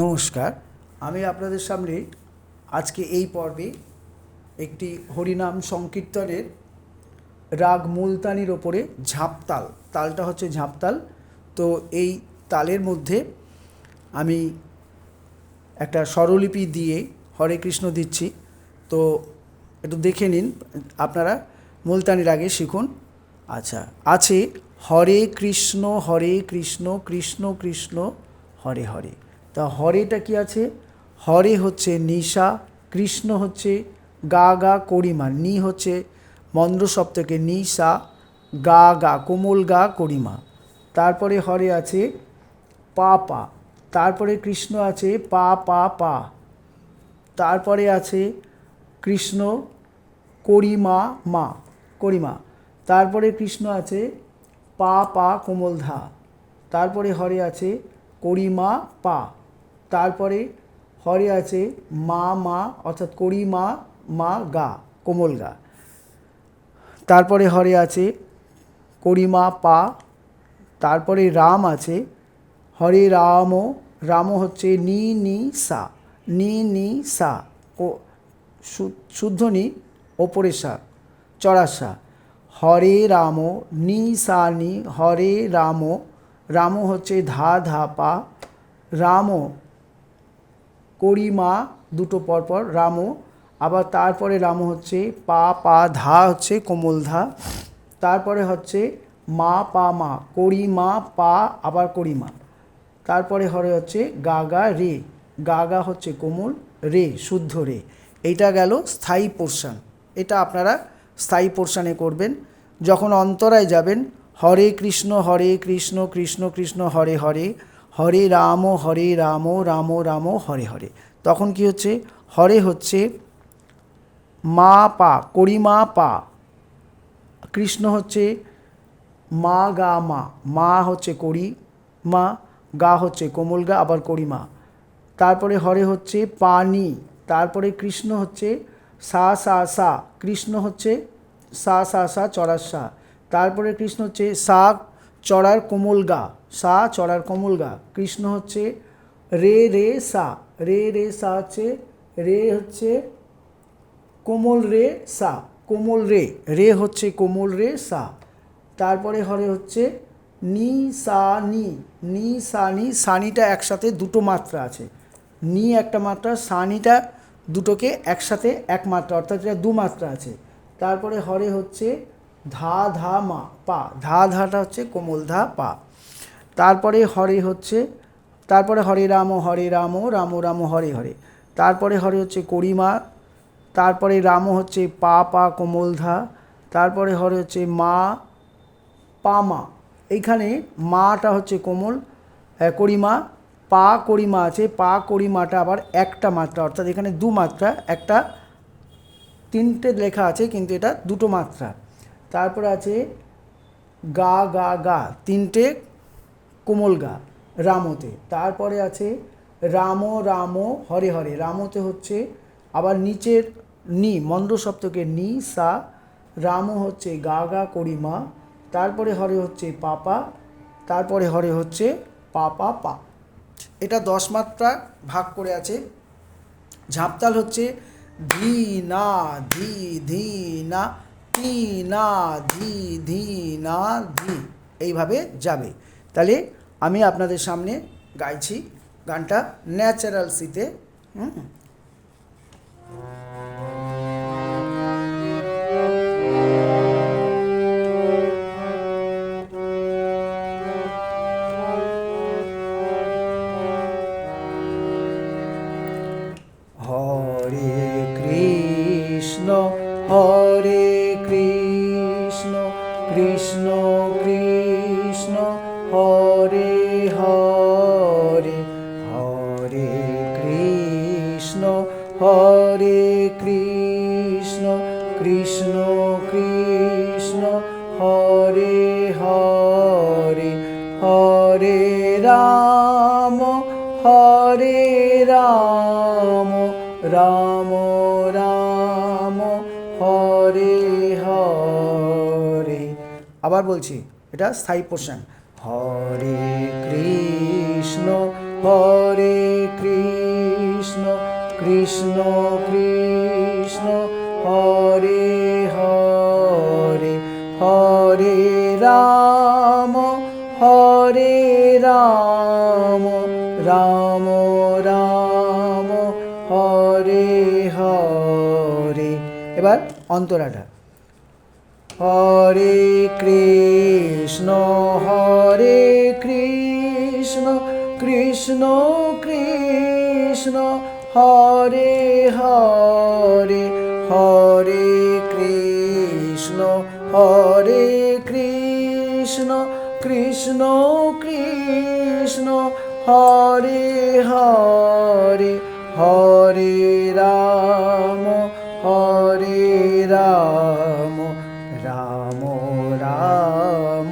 নমস্কার, আমি আপনাদের সামনে আজকে এই পর্বে একটি হরিনাম সংকীর্তনের রাগ মুলতানির ওপরে ঝাঁপতাল, তালটা হচ্ছে ঝাঁপতাল। তো এই তালের মধ্যে আমি একটা স্বরলিপি দিয়ে হরে কৃষ্ণ দিচ্ছি। তো একটু দেখে নিন আপনারা মুলতানির আগে শিখুন। আচ্ছা আছে হরে কৃষ্ণ হরে কৃষ্ণ কৃষ্ণ কৃষ্ণ, হরে হরে। তা হরেটা কি আছে? হরে হচ্ছে নিশা, কৃষ্ণ হচ্ছে গা গা করিমা, নি হচ্ছে মন্দ্র সপ্তকে নিশা, গা গা কোমল গা করিমা। তারপরে হরে আছে পা পা, তারপরে কৃষ্ণ আছে পা পা পা। তারপরে আছে কৃষ্ণ, করিমা মা, করিমা। তারপরে কৃষ্ণ আছে পা পা কোমল ধা। তারপরে হরে আছে করিমা পা। তারপরে হরে আছে মা মা, অর্থাৎ করিমা মা মা, গা, কোমল গা। তারপরে হরে আছে করিমা পা। তারপরে রাম আছে হরে রাম রাম হচ্ছে নি নি, সা। নি নি, সা। ও শুদ্ধ নি, ওপরে সা, চড়া সা। হরে রাম, নি, সা, নি, হরে রাম। রাম হচ্ছে ধা ধা, পা। রাম করিমা দুটো পরপর, রাম। আবার তারপরে রাম হচ্ছে পা পা, ধা হচ্ছে কোমল ধা। তারপরে হচ্ছে মা, পা, মা, করি মা, পা, আবার করিমা তারপরে হরে হচ্ছে গা গা, রে। গা গা হচ্ছে কোমল, রে, শুদ্ধ রে। এইটা গেল স্থায়ী পোর্শান। এটা আপনারা স্থায়ী পোর্শানে করবেন। যখন অন্তরায় যাবেন, হরে কৃষ্ণ হরে কৃষ্ণ কৃষ্ণ কৃষ্ণ, হরে হরে হরে রাম হরে রাম রাম রাম, হরে হরে। তখন কি হচ্ছে? হরে হচ্ছে মা, পা করিমা পা। কৃষ্ণ হচ্ছে মা, গা, মা। মা হচ্ছে করি মা, গা হচ্ছে কোমল গা, আবার করিমা তারপরে হরে হচ্ছে পানি। তারপরে কৃষ্ণ হচ্ছে সা সা সা। কৃষ্ণ হচ্ছে সা সা সা, চড়ার সা। তারপরে কৃষ্ণ হচ্ছে সা, চড়ার কোমল গা। সা চড়ার কোমল গা। কৃষ্ণ হচ্ছে রে রে, সা। রে রে, সা হচ্ছে, রে হচ্ছে কোমল রে, সা। কোমল রে রে হচ্ছে কোমল রে, সা। তারপরে হরে হচ্ছে নি, সা, নি। নি, সা, নি, সানিটা একসাথে দুটো মাত্রা আছে। নি একটা মাত্রা, সানিটা দুটোকে একসাথে এক মাত্রা, অর্থাৎ এটা দু মাত্রা আছে। তারপরে হরে হচ্ছে ধা ধা, মা, পা। ধা ধাটা হচ্ছে কোমল, ধা, পা। তারপরে হরে হচ্ছে, তারপরে হরে রাম হরে রাম রাম রাম, হরে হরে। তারপরে হরে হচ্ছে করিমা, তারপরে রাম হচ্ছে পা পা কোমল ধা তারপরে হরে হচ্ছে মা পা মা এইখানে মাটা হচ্ছে কোমল করিমা, পা করিমা আছে, পা করিমাটা আবার একটা মাত্রা, অর্থাৎ এখানে দু মাত্রা, একটা তিনটে লেখা আছে, কিন্তু এটা দুটো মাত্রা। তারপরে আছে গা গা গা, তিনটে কোমল গা, রামতে। তারপরে আছে রাম রাম, হরে হরে। রামতে হচ্ছে আবার নিচের নি মন্দ্র সপ্তকে নি, সা। রাম হচ্ছে গা গা করিমা তারপরে হরে হচ্ছে পাপা। তারপরে হরে হচ্ছে পাপা, পা। এটা দশ মাত্রা ভাগ করে আছে। ঝাঁপতাল হচ্ছে ধি, না, ধি ধি, না, তি, না, ধি ধি, না, ধি। এইভাবে যাবে। তাহলে আমি আপনাদের সামনে গাইছি গানটা ন্যাচারাল সিতে হুম। হরে কৃষ্ণ, হরে কৃষ্ণ কৃষ্ণ কৃষ্ণ, হরে হরে হরে রাম হরে রাম রাম রাম, হরে হরে। আবার বলছি, এটা স্থায়ী পোর্শন হরে কৃষ্ণ হরে কৃষ্ণ কৃষ্ণ কৃষ্ণ, হরে হরে হরে রাম হরে রাম রাম রাম, হরে হরে। এবার অন্তরাটা। হরে কৃষ্ণ হরে কৃষ্ণ কৃষ্ণ কৃষ্ণ হরে হরে হরে কৃষ্ণ হরে কৃষ্ণ কৃষ্ণ কৃষ্ণ, হরে হরে হরে রাম হরে রাম রাম রাম,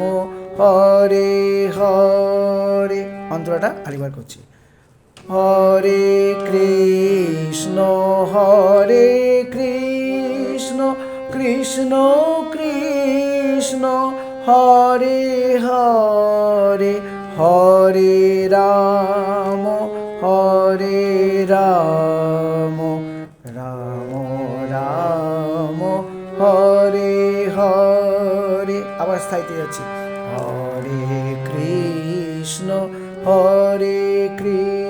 হরে হরে। মন্ত্রটা আরেকবার করছি। হরে কৃষ্ণ হরে কৃষ্ণ কৃষ্ণ কৃষ্ণ, হরে হরে হরে রাম হরে রাম রাম রাম, হরে হরে। আবার স্থায়ীতে যাচ্ছি হরে কৃষ্ণ হরে কৃষ্ণ।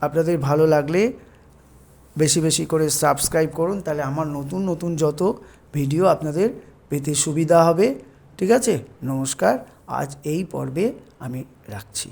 আপনাদের ভালো লাগলে বেশি বেশি করে সাবস্ক্রাইব করুন, তাহলে আমার নতুন নতুন যত ভিডিও আপনাদের পেতে সুবিধা হবে। ঠিক আছে? নমস্কার। আজ এই পর্বে আমি রাখছি।